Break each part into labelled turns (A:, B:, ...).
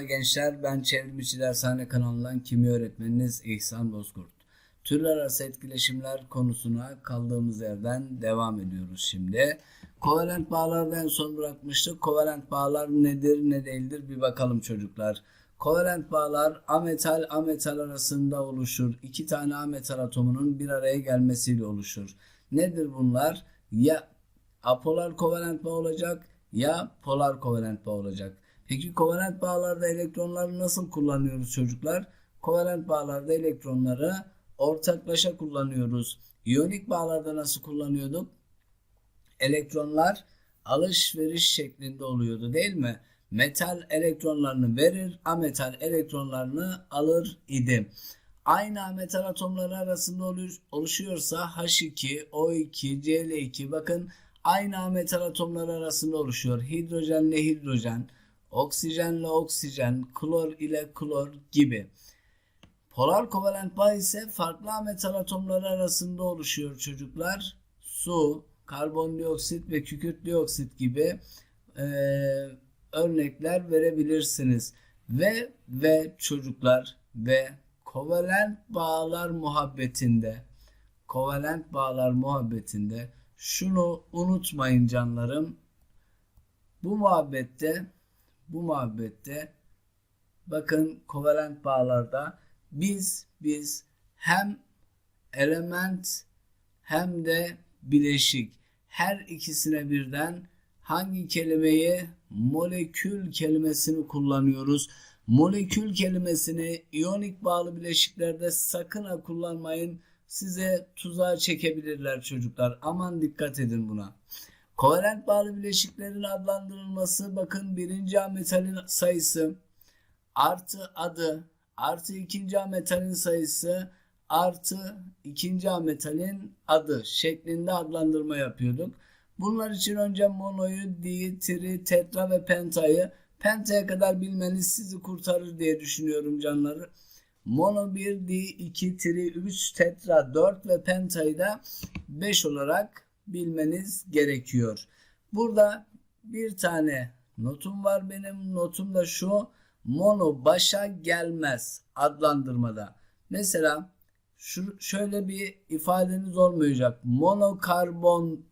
A: Merhaba gençler, ben Çevrimiçi Dershane kanalından kimya öğretmeniniz İhsan Bozkurt. Türler arası etkileşimler konusuna kaldığımız yerden devam ediyoruz şimdi. Kovalent bağlarda en son bırakmıştık. Kovalent bağlar nedir ne değildir bir bakalım çocuklar. Kovalent bağlar ametal ametal arasında oluşur. İki tane ametal atomunun bir araya gelmesiyle oluşur. Nedir bunlar? Ya apolar kovalent bağ olacak ya polar kovalent bağ olacak. Peki kovalent bağlarda elektronları nasıl kullanıyoruz çocuklar? Kovalent bağlarda elektronları ortaklaşa kullanıyoruz. İyonik bağlarda nasıl kullanıyorduk? Elektronlar alışveriş şeklinde oluyordu değil mi? Metal elektronlarını verir, ametal elektronlarını alır idi. Aynı ametal atomları arasında oluşuyorsa H2, O2, Cl2 bakın aynı ametal atomları arasında oluşuyor. Hidrojenle hidrojen, oksijenle oksijen, klor ile klor gibi. Polar kovalent bağ ise farklı metal atomları arasında oluşuyor çocuklar. Su, karbondioksit ve kükürt dioksit gibi e, örnekler verebilirsiniz. Ve ve çocuklar ve kovalent bağlar muhabbetinde kovalent bağlar muhabbetinde şunu unutmayın canlarım. Bu muhabbette bu muhabbette bakın kovalent bağlarda biz biz hem element hem de bileşik her ikisine birden hangi kelimeyi molekül kelimesini kullanıyoruz. Molekül kelimesini iyonik bağlı bileşiklerde sakın ha kullanmayın. Size tuzağa çekebilirler çocuklar. Aman dikkat edin buna. Kovalent bağlı bileşiklerin adlandırılması bakın birinci A metalin sayısı artı adı artı ikinci A metalin sayısı artı ikinci A metalin adı şeklinde adlandırma yapıyorduk. Bunlar için önce monoyu, di, tri, tetra ve pentayı pentaya kadar bilmeniz sizi kurtarır diye düşünüyorum canları. Mono 1, di, 2, tri, 3, tetra, 4 ve pentayı da 5 olarak bilmeniz gerekiyor. Burada bir tane notum var benim. Notum da şu. Mono başa gelmez adlandırmada. Mesela şu, şöyle bir ifadeniz olmayacak. Monokarbon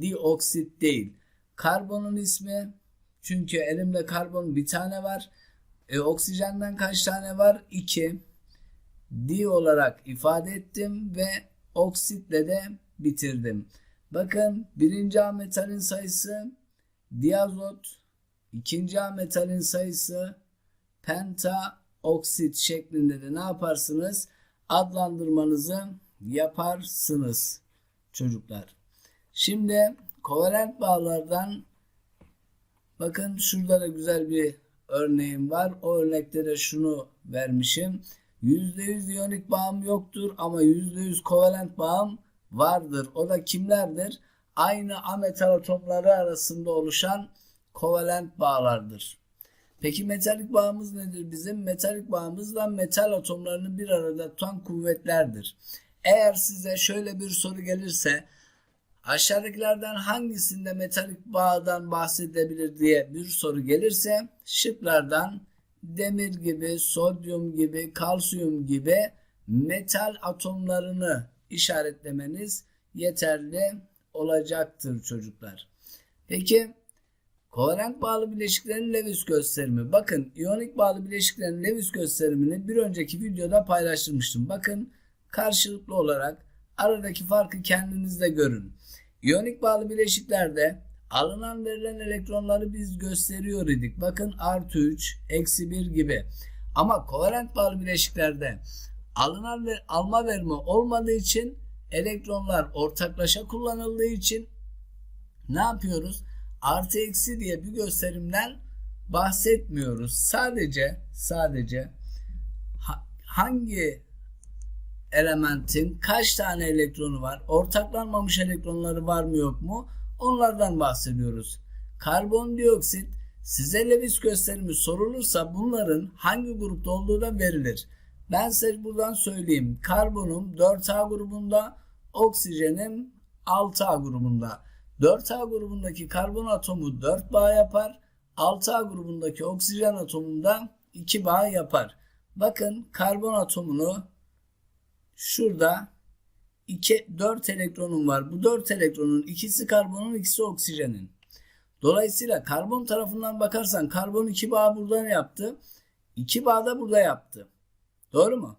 A: dioksit değil. Karbonun ismi çünkü elimde karbon bir tane var. E, oksijenden kaç tane var? 2. Di olarak ifade ettim ve oksitle de bitirdim. Bakın birinci A metalin sayısı diazot, ikinci A metalin sayısı penta oksit şeklinde de ne yaparsınız? Adlandırmanızı yaparsınız çocuklar. Şimdi kovalent bağlardan bakın şurada da güzel bir örneğim var. O örnekte de şunu vermişim. %100 iyonik bağım yoktur ama %100 kovalent bağım vardır. O da kimlerdir? Aynı ametal atomları arasında oluşan kovalent bağlardır. Peki metalik bağımız nedir bizim? Metalik bağımızla metal atomlarını bir arada tutan kuvvetlerdir. Eğer size şöyle bir soru gelirse aşağıdakilerden hangisinde metalik bağdan bahsedebilir diye bir soru gelirse şıklardan demir gibi, sodyum gibi, kalsiyum gibi metal atomlarını işaretlemeniz yeterli olacaktır çocuklar. Peki kovalent bağlı bileşiklerin Lewis gösterimi. Bakın iyonik bağlı bileşiklerin Lewis gösterimini bir önceki videoda paylaştırmıştım. Bakın karşılıklı olarak aradaki farkı kendinizde görün. İyonik bağlı bileşiklerde alınan verilen elektronları biz gösteriyor idik. Bakın artı 3, eksi 1 gibi. Ama kovalent bağlı bileşiklerde alınan ve alma verme olmadığı için elektronlar ortaklaşa kullanıldığı için ne yapıyoruz? Artı eksi diye bir gösterimden bahsetmiyoruz. Sadece sadece hangi elementin kaç tane elektronu var? Ortaklanmamış elektronları var mı yok mu? Onlardan bahsediyoruz. Karbondioksit size Lewis gösterimi sorulursa bunların hangi grupta olduğu da verilir. Ben size buradan söyleyeyim. Karbonum 4A grubunda, oksijenim 6A grubunda. 4A grubundaki karbon atomu 4 bağ yapar. 6A grubundaki oksijen atomunda iki bağ yapar. Bakın karbon atomunu şurada 2 4 elektronum var. Bu 4 elektronun ikisi karbonun ikisi oksijenin. Dolayısıyla karbon tarafından bakarsan karbon 2 bağ buradan yaptı. 2 bağ da burada yaptı. Doğru mu?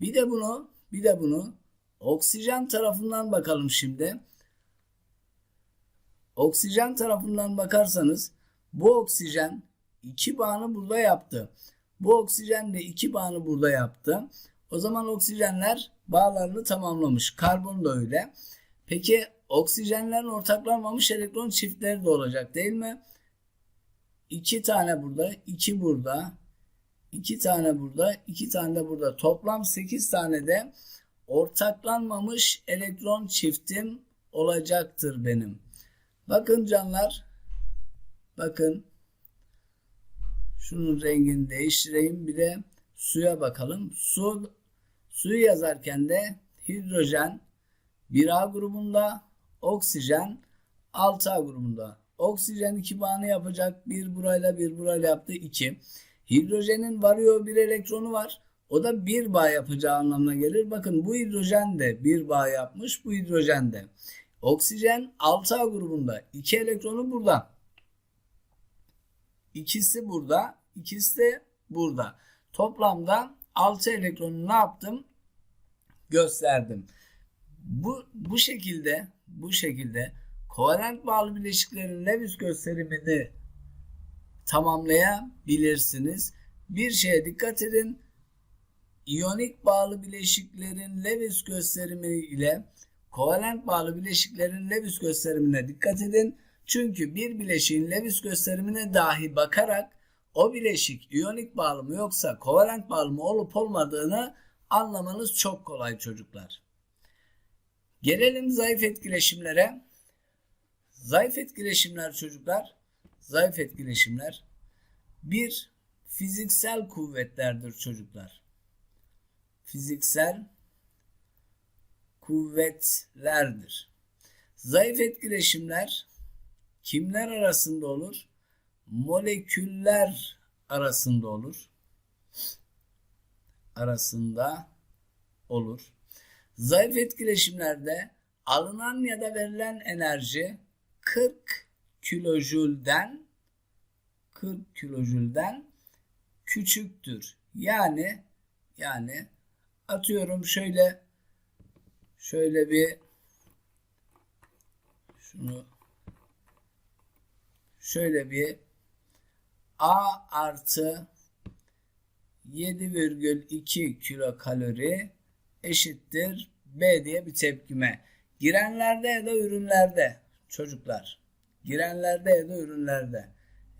A: Bir de bunu bir de bunu oksijen tarafından bakalım şimdi. Oksijen tarafından bakarsanız bu oksijen 2 bağını burada yaptı. Bu oksijen de 2 bağını burada yaptı. O zaman oksijenler bağlarını tamamlamış. Karbon da öyle. Peki oksijenlerin ortaklanmamış elektron çiftleri de olacak değil mi? 2 tane burada, 2 burada, 2 tane burada, 2 tane de burada. Toplam 8 tane de ortaklanmamış elektron çiftim olacaktır benim. Bakın canlar. Bakın. Şunun rengini değiştireyim. Bir de suya bakalım. Su suyu yazarken de hidrojen 1A grubunda, oksijen 6A grubunda. Oksijen 2 bağını yapacak. Bir burayla bir burayla yaptı 2. Hidrojenin varıyor bir elektronu var. O da bir bağ yapacağı anlamına gelir. Bakın bu hidrojen de bir bağ yapmış. Bu hidrojen de. Oksijen 6A grubunda. 2 elektronu burada. İkisi burada. ikisi de burada. Toplamda 6 elektronu ne yaptım? Gösterdim. Bu, bu şekilde bu şekilde kovalent bağlı bileşiklerin Lewis gösterimini tamamlayabilirsiniz. Bir şeye dikkat edin. İyonik bağlı bileşiklerin Lewis gösterimi ile kovalent bağlı bileşiklerin Lewis gösterimine dikkat edin. Çünkü bir bileşiğin Lewis gösterimine dahi bakarak o bileşik iyonik bağlı mı yoksa kovalent bağlı mı olup olmadığını anlamanız çok kolay çocuklar. Gelelim zayıf etkileşimlere. Zayıf etkileşimler çocuklar, zayıf etkileşimler bir fiziksel kuvvetlerdir çocuklar. Fiziksel kuvvetlerdir. Zayıf etkileşimler kimler arasında olur? Moleküller arasında olur. Arasında olur. Zayıf etkileşimlerde alınan ya da verilen enerji 40 kilojülden 40 kilojülden küçüktür. Yani yani atıyorum şöyle şöyle bir şunu şöyle bir A artı 7,2 kilokalori eşittir B diye bir tepkime. Girenlerde ya da ürünlerde çocuklar. Girenlerde ya da ürünlerde.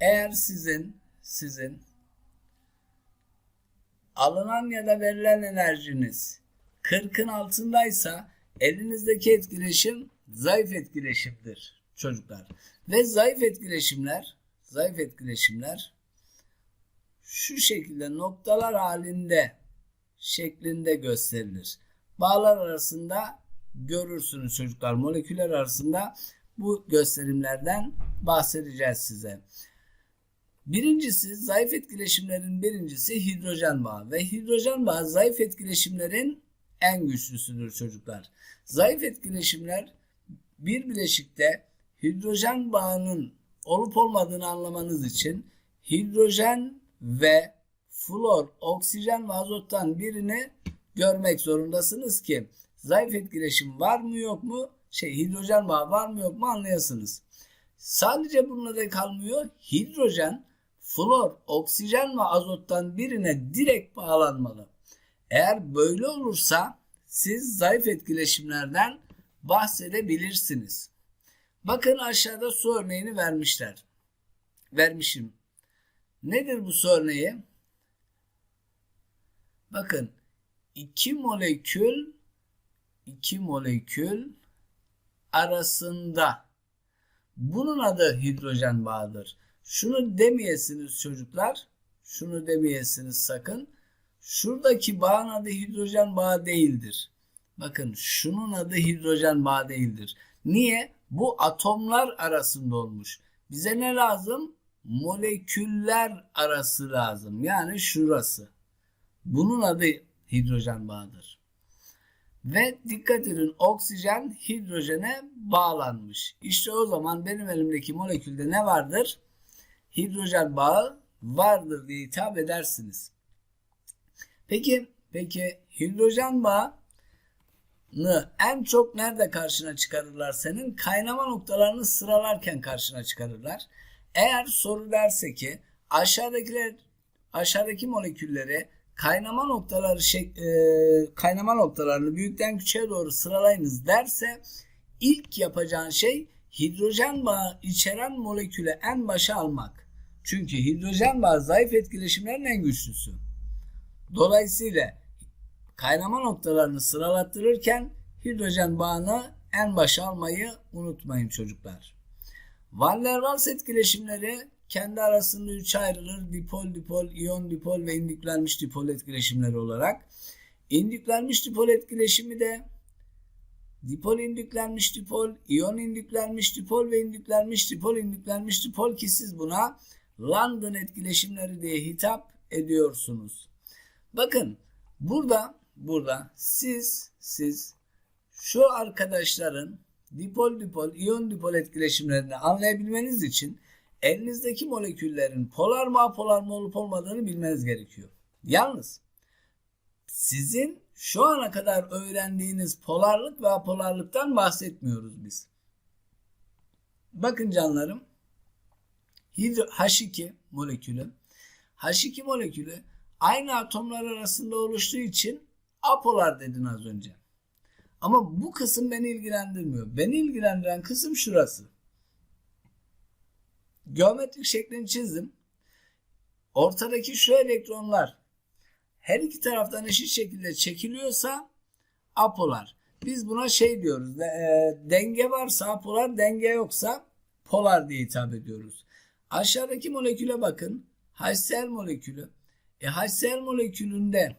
A: Eğer sizin sizin alınan ya da verilen enerjiniz 40'ın altındaysa elinizdeki etkileşim zayıf etkileşimdir çocuklar. Ve zayıf etkileşimler zayıf etkileşimler şu şekilde noktalar halinde şeklinde gösterilir. Bağlar arasında görürsünüz çocuklar. Moleküller arasında bu gösterimlerden bahsedeceğiz size. Birincisi zayıf etkileşimlerin birincisi hidrojen bağı ve hidrojen bağı zayıf etkileşimlerin en güçlüsüdür çocuklar. Zayıf etkileşimler bir bileşikte hidrojen bağının olup olmadığını anlamanız için hidrojen ve flor, oksijen ve azottan birini görmek zorundasınız ki zayıf etkileşim var mı yok mu, şey hidrojen bağı var mı yok mu anlayasınız. Sadece bununla da kalmıyor. Hidrojen, flor, oksijen ve azottan birine direkt bağlanmalı. Eğer böyle olursa siz zayıf etkileşimlerden bahsedebilirsiniz. Bakın aşağıda su örneğini vermişler. Vermişim. Nedir bu su örneği? Bakın iki molekül iki molekül arasında bunun adı hidrojen bağıdır. Şunu demeyesiniz çocuklar. Şunu demeyesiniz sakın. Şuradaki bağın adı hidrojen bağı değildir. Bakın şunun adı hidrojen bağı değildir. Niye? Bu atomlar arasında olmuş. Bize ne lazım? moleküller arası lazım. Yani şurası. Bunun adı hidrojen bağıdır. Ve dikkat edin oksijen hidrojene bağlanmış. İşte o zaman benim elimdeki molekülde ne vardır? Hidrojen bağı vardır diye hitap edersiniz. Peki, peki hidrojen bağını en çok nerede karşına çıkarırlar senin? Kaynama noktalarını sıralarken karşına çıkarırlar. Eğer soru derse ki aşağıdakiler aşağıdaki molekülleri kaynama noktaları şey, e, kaynama noktalarını büyükten küçüğe doğru sıralayınız derse ilk yapacağın şey hidrojen bağı içeren moleküle en başa almak. Çünkü hidrojen bağı zayıf etkileşimlerin en güçlüsü. Dolayısıyla kaynama noktalarını sıralattırırken hidrojen bağını en başa almayı unutmayın çocuklar. Van der Waals etkileşimleri kendi arasında üç ayrılır. Dipol, dipol, iyon dipol ve indüklenmiş dipol etkileşimleri olarak. İndüklenmiş dipol etkileşimi de dipol indüklenmiş dipol, iyon indüklenmiş dipol ve indüklenmiş dipol, indüklenmiş dipol ki siz buna London etkileşimleri diye hitap ediyorsunuz. Bakın burada burada siz siz şu arkadaşların dipol dipol iyon dipol etkileşimlerini anlayabilmeniz için elinizdeki moleküllerin polar mı apolar mı olup olmadığını bilmeniz gerekiyor. Yalnız sizin şu ana kadar öğrendiğiniz polarlık ve apolarlıktan bahsetmiyoruz biz. Bakın canlarım H2 molekülü H2 molekülü aynı atomlar arasında oluştuğu için apolar dedin az önce. Ama bu kısım beni ilgilendirmiyor. Beni ilgilendiren kısım şurası. Geometrik şeklini çizdim. Ortadaki şu elektronlar her iki taraftan eşit şekilde çekiliyorsa apolar. Biz buna şey diyoruz. E, denge varsa apolar, denge yoksa polar diye hitap ediyoruz. Aşağıdaki moleküle bakın. HCl molekülü. E HCl molekülünde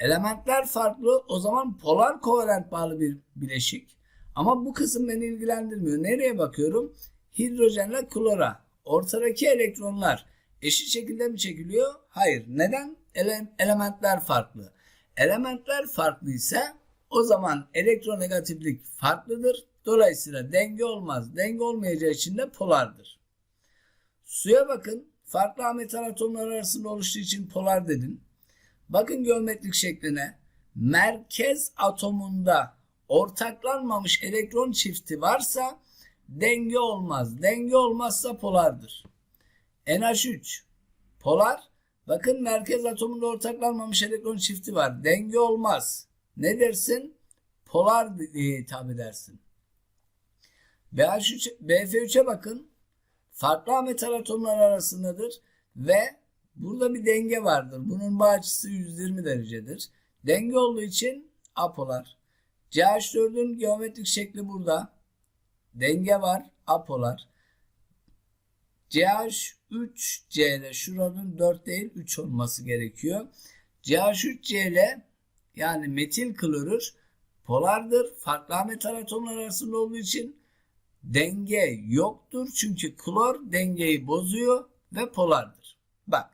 A: elementler farklı. O zaman polar kovalent bağlı bir bileşik. Ama bu kısım beni ilgilendirmiyor. Nereye bakıyorum? Hidrojenle klora. Ortadaki elektronlar eşit şekilde mi çekiliyor? Hayır. Neden? Ele elementler farklı. Elementler farklı ise o zaman elektronegatiflik farklıdır. Dolayısıyla denge olmaz. Denge olmayacağı için de polardır. Suya bakın. Farklı metal atomlar arasında oluştuğu için polar dedim. Bakın geometrik şekline. Merkez atomunda ortaklanmamış elektron çifti varsa denge olmaz. Denge olmazsa polardır. NH3 polar. Bakın merkez atomunda ortaklanmamış elektron çifti var. Denge olmaz. Ne dersin? Polar diye hitap edersin. BH3, BF3'e bakın. Farklı metal atomlar arasındadır ve burada bir denge vardır. Bunun bağ açısı 120 derecedir. Denge olduğu için apolar. CH4'ün geometrik şekli burada. Denge var, apolar. CH3C ile şuranın 4 değil 3 olması gerekiyor. CH3C ile yani metil klorür polardır. Farklı metal atomlar arasında olduğu için denge yoktur. Çünkü klor dengeyi bozuyor ve polardır. Bak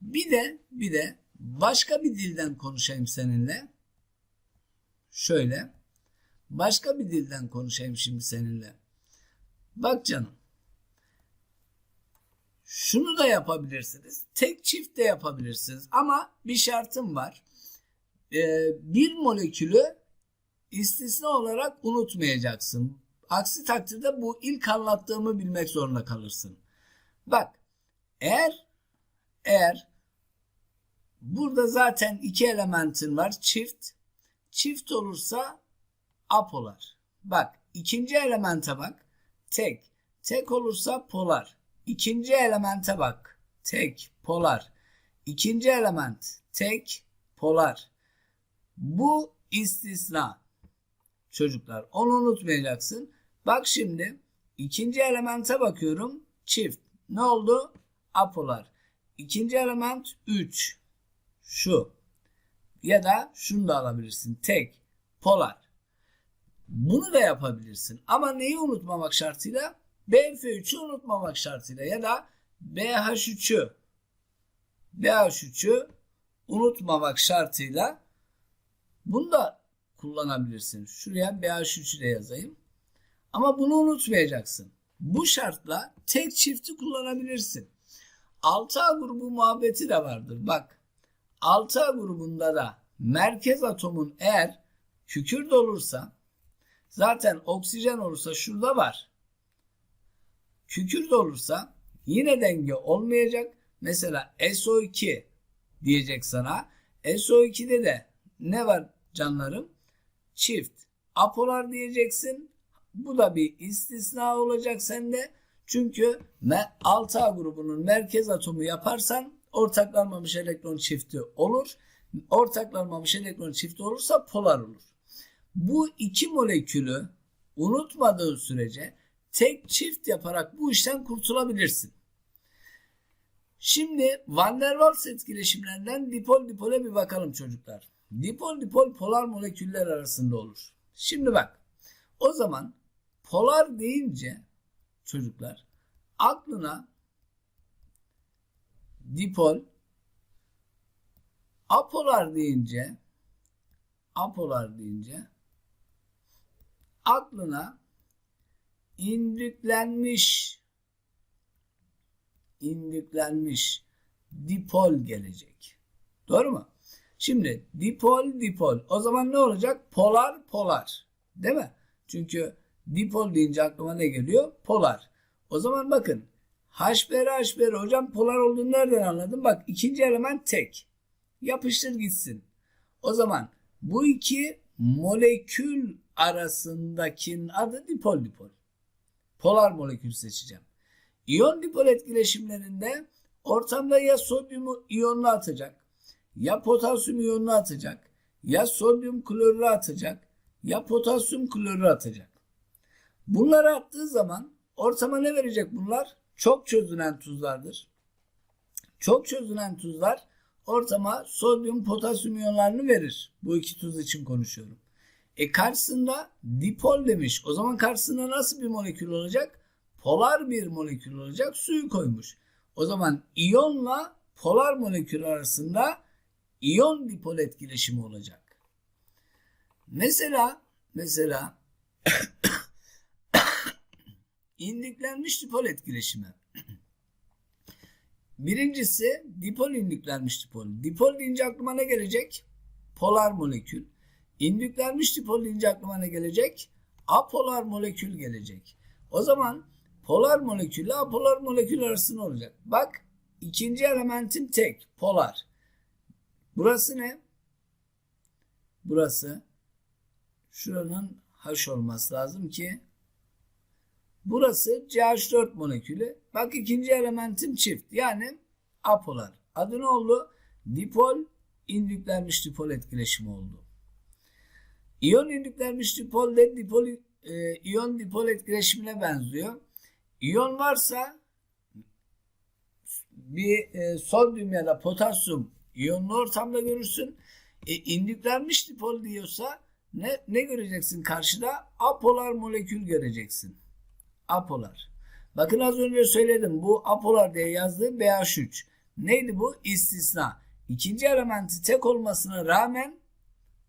A: bir de bir de başka bir dilden konuşayım seninle. Şöyle. Başka bir dilden konuşayım şimdi seninle. Bak canım. Şunu da yapabilirsiniz. Tek çift de yapabilirsiniz. Ama bir şartım var. Ee, bir molekülü istisna olarak unutmayacaksın. Aksi takdirde bu ilk anlattığımı bilmek zorunda kalırsın. Bak eğer eğer burada zaten iki elementin var çift çift olursa apolar. Bak ikinci elemente bak tek tek olursa polar. İkinci elemente bak tek polar. İkinci element tek polar. Bu istisna çocuklar. Onu unutmayacaksın. Bak şimdi ikinci elemente bakıyorum. Çift. Ne oldu? Apolar. İkinci element 3. Şu. Ya da şunu da alabilirsin. Tek. Polar. Bunu da yapabilirsin. Ama neyi unutmamak şartıyla? BF3'ü unutmamak şartıyla ya da BH3'ü BH3'ü unutmamak şartıyla bunu da kullanabilirsin. Şuraya BH3'ü de yazayım. Ama bunu unutmayacaksın. Bu şartla tek çifti kullanabilirsin. 6A grubu muhabbeti de vardır. Bak 6A grubunda da merkez atomun eğer kükürt olursa zaten oksijen olursa şurada var. Kükürt olursa yine denge olmayacak. Mesela SO2 diyecek sana. SO2'de de ne var canlarım? Çift. Apolar diyeceksin. Bu da bir istisna olacak sende. Çünkü 6A grubunun merkez atomu yaparsan ortaklanmamış elektron çifti olur. Ortaklanmamış elektron çifti olursa polar olur. Bu iki molekülü unutmadığın sürece tek çift yaparak bu işten kurtulabilirsin. Şimdi Van der Waals etkileşimlerinden dipol dipole bir bakalım çocuklar. Dipol dipol polar moleküller arasında olur. Şimdi bak o zaman polar deyince çocuklar aklına dipol apolar deyince apolar deyince aklına indüklenmiş indüklenmiş dipol gelecek. Doğru mu? Şimdi dipol dipol. O zaman ne olacak? Polar polar. Değil mi? Çünkü dipol deyince aklıma ne geliyor? Polar. O zaman bakın H1 H1 hocam polar olduğunu nereden anladın? Bak ikinci element tek. Yapıştır gitsin. O zaman bu iki molekül arasındakinin adı dipol dipol. Polar molekül seçeceğim. İyon dipol etkileşimlerinde ortamda ya sodyumu iyonlu atacak, ya potasyum iyonlu atacak, ya sodyum klorürü atacak, ya potasyum klorürü atacak. Bunları attığı zaman ortama ne verecek bunlar? Çok çözünen tuzlardır. Çok çözünen tuzlar ortama sodyum potasyum iyonlarını verir. Bu iki tuz için konuşuyorum. E karşısında dipol demiş. O zaman karşısında nasıl bir molekül olacak? Polar bir molekül olacak. Suyu koymuş. O zaman iyonla polar molekül arasında iyon dipol etkileşimi olacak. Mesela mesela indüklenmiş dipol etkileşimi. Birincisi dipol indüklenmiş dipol. Dipol deyince aklıma ne gelecek? Polar molekül. İndüklenmiş dipol deyince aklıma ne gelecek? Apolar molekül gelecek. O zaman polar molekülle apolar molekül arasında olacak. Bak ikinci elementin tek polar. Burası ne? Burası şuranın H olması lazım ki burası CH4 molekülü. Bak ikinci elementin çift yani apolar. Adı ne oldu? Dipol indüklenmiş dipol etkileşimi oldu. İyon indüklenmiş dipol de dipol, e, iyon dipol etkileşimine benziyor. İyon varsa bir e, sodyum ya da potasyum iyonlu ortamda görürsün. E, indüklenmiş dipol diyorsa ne, ne göreceksin karşıda? Apolar molekül göreceksin. Apolar. Bakın az önce söyledim. Bu apolar diye yazdığı BH3. Neydi bu? İstisna. İkinci elementi tek olmasına rağmen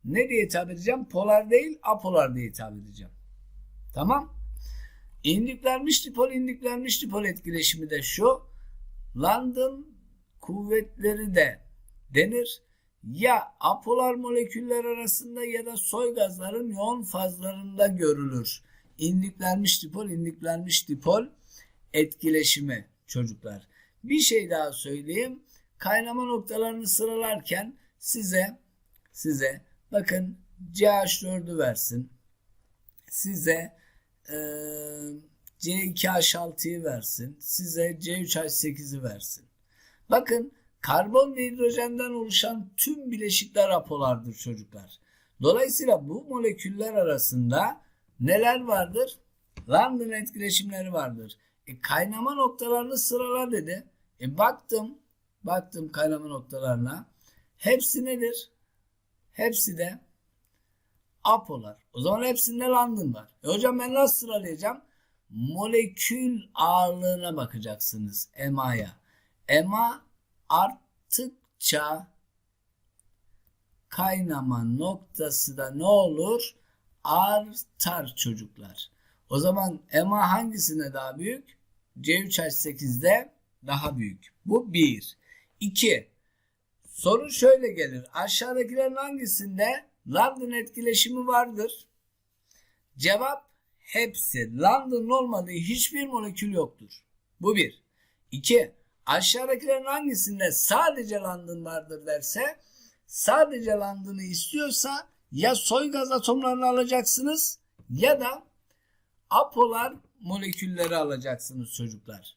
A: ne diye hitap edeceğim? Polar değil, apolar diye hitap edeceğim. Tamam. İndüklenmiş dipol, indüklenmiş dipol etkileşimi de şu. London kuvvetleri de denir. Ya apolar moleküller arasında ya da soy gazların yoğun fazlarında görülür. İndüklenmiş dipol, indüklenmiş dipol etkileşimi çocuklar. Bir şey daha söyleyeyim. Kaynama noktalarını sıralarken size size bakın CH4'ü versin. Size e, C2H6'yı versin. Size C3H8'i versin. Bakın karbon ve hidrojenden oluşan tüm bileşikler apolardır çocuklar. Dolayısıyla bu moleküller arasında neler vardır? London etkileşimleri vardır. E, kaynama noktalarını sırala dedi. E, baktım, baktım kaynama noktalarına. Hepsi nedir? Hepsi de apolar. O zaman hepsinde London var. E hocam ben nasıl sıralayacağım? molekül ağırlığına bakacaksınız EMA'ya. EMA arttıkça kaynama noktası da ne olur? Artar çocuklar. O zaman EMA hangisine daha büyük? C3H8'de daha büyük. Bu 1. 2. Soru şöyle gelir. Aşağıdakilerin hangisinde London etkileşimi vardır? Cevap hepsi. London olmadığı hiçbir molekül yoktur. Bu bir. İki. Aşağıdakilerin hangisinde sadece London vardır derse sadece London'ı istiyorsa ya soy gaz atomlarını alacaksınız ya da apolar molekülleri alacaksınız çocuklar.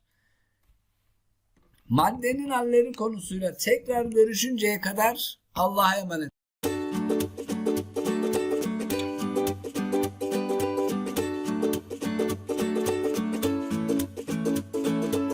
A: Maddenin halleri konusuyla tekrar görüşünceye kadar Allah'a emanet.